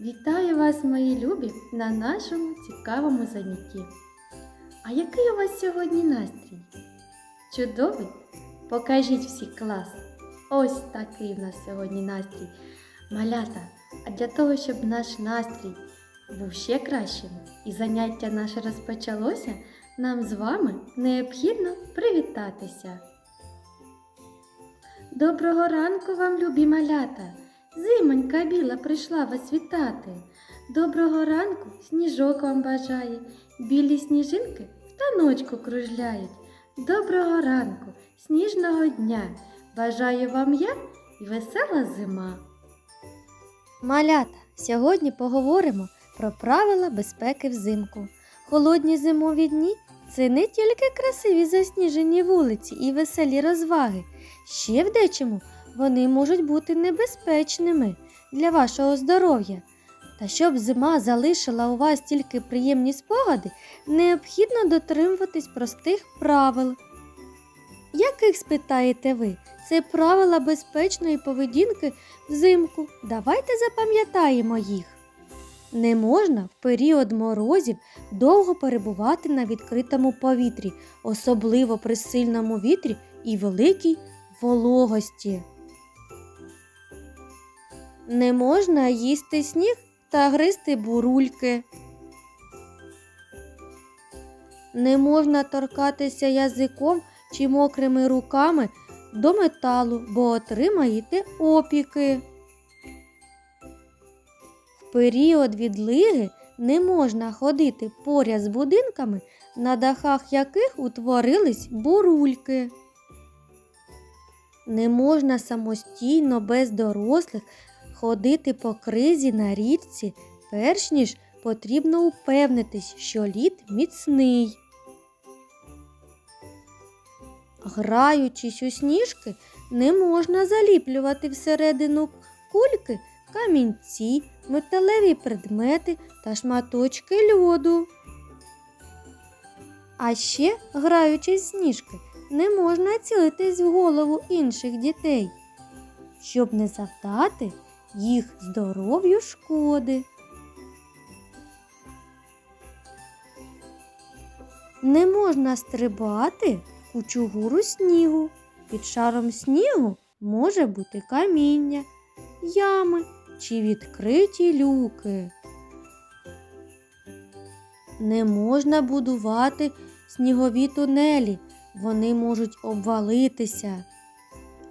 Вітаю вас, мої любі, на нашому цікавому занятті. А який у вас сьогодні настрій? Чудовий? Покажіть всі клас. Ось такий у нас сьогодні настрій. Малята, а для того, щоб наш настрій був ще кращим і заняття наше розпочалося, нам з вами необхідно привітатися. Доброго ранку вам, любі малята! Зимонька біла прийшла вас вітати. Доброго ранку сніжок вам бажає, білі сніжинки в таночку кружляють. Доброго ранку, сніжного дня! Бажаю вам я і весела зима. Малята, сьогодні поговоримо про правила безпеки взимку. Холодні зимові дні це не тільки красиві засніжені вулиці і веселі розваги. Ще в дечому вони можуть бути небезпечними для вашого здоров'я. Та щоб зима залишила у вас тільки приємні спогади, необхідно дотримуватись простих правил. Яких спитаєте ви? Це правила безпечної поведінки взимку. Давайте запам'ятаємо їх. Не можна в період морозів довго перебувати на відкритому повітрі, особливо при сильному вітрі і великій вологості. Не можна їсти сніг та гризти бурульки. Не можна торкатися язиком чи мокрими руками до металу, бо отримаєте опіки. В період відлиги не можна ходити поряд з будинками, на дахах яких утворились бурульки. Не можна самостійно без дорослих ходити по кризі на річці, перш ніж потрібно упевнитись, що лід міцний. Граючись у сніжки, не можна заліплювати всередину кульки камінці, металеві предмети та шматочки льоду. А ще, граючись в сніжки, не можна цілитись в голову інших дітей, щоб не завдати їх здоров'ю шкоди. Не можна стрибати кучугуру снігу. Під шаром снігу може бути каміння, ями чи відкриті люки. Не можна будувати снігові тунелі, вони можуть обвалитися.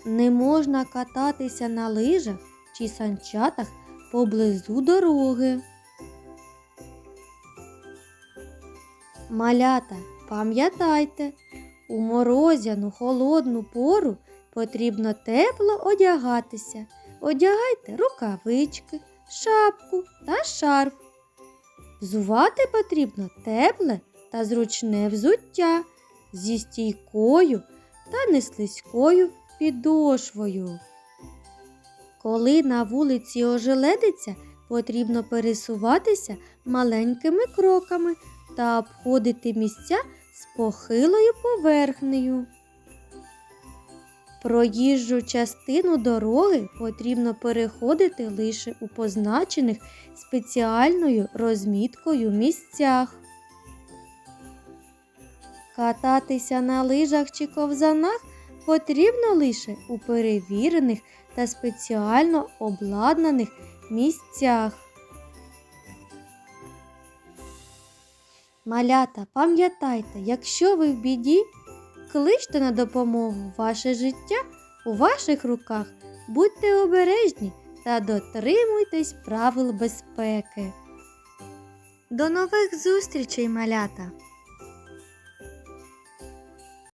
Не можна кататися на лижах чи санчатах поблизу дороги. Малята, пам'ятайте, у морозяну холодну пору потрібно тепло одягатися. Одягайте рукавички, шапку та шарф. Взувати потрібно тепле та зручне взуття зі стійкою та неслизькою підошвою. Коли на вулиці ожеледиться, потрібно пересуватися маленькими кроками та обходити місця з похилою поверхнею. Проїжджу частину дороги потрібно переходити лише у позначених спеціальною розміткою місцях. Кататися на лижах чи ковзанах потрібно лише у перевірених та спеціально обладнаних місцях. Малята, пам'ятайте, якщо ви в біді, кличте на допомогу ваше життя у ваших руках. Будьте обережні та дотримуйтесь правил безпеки. До нових зустрічей, малята!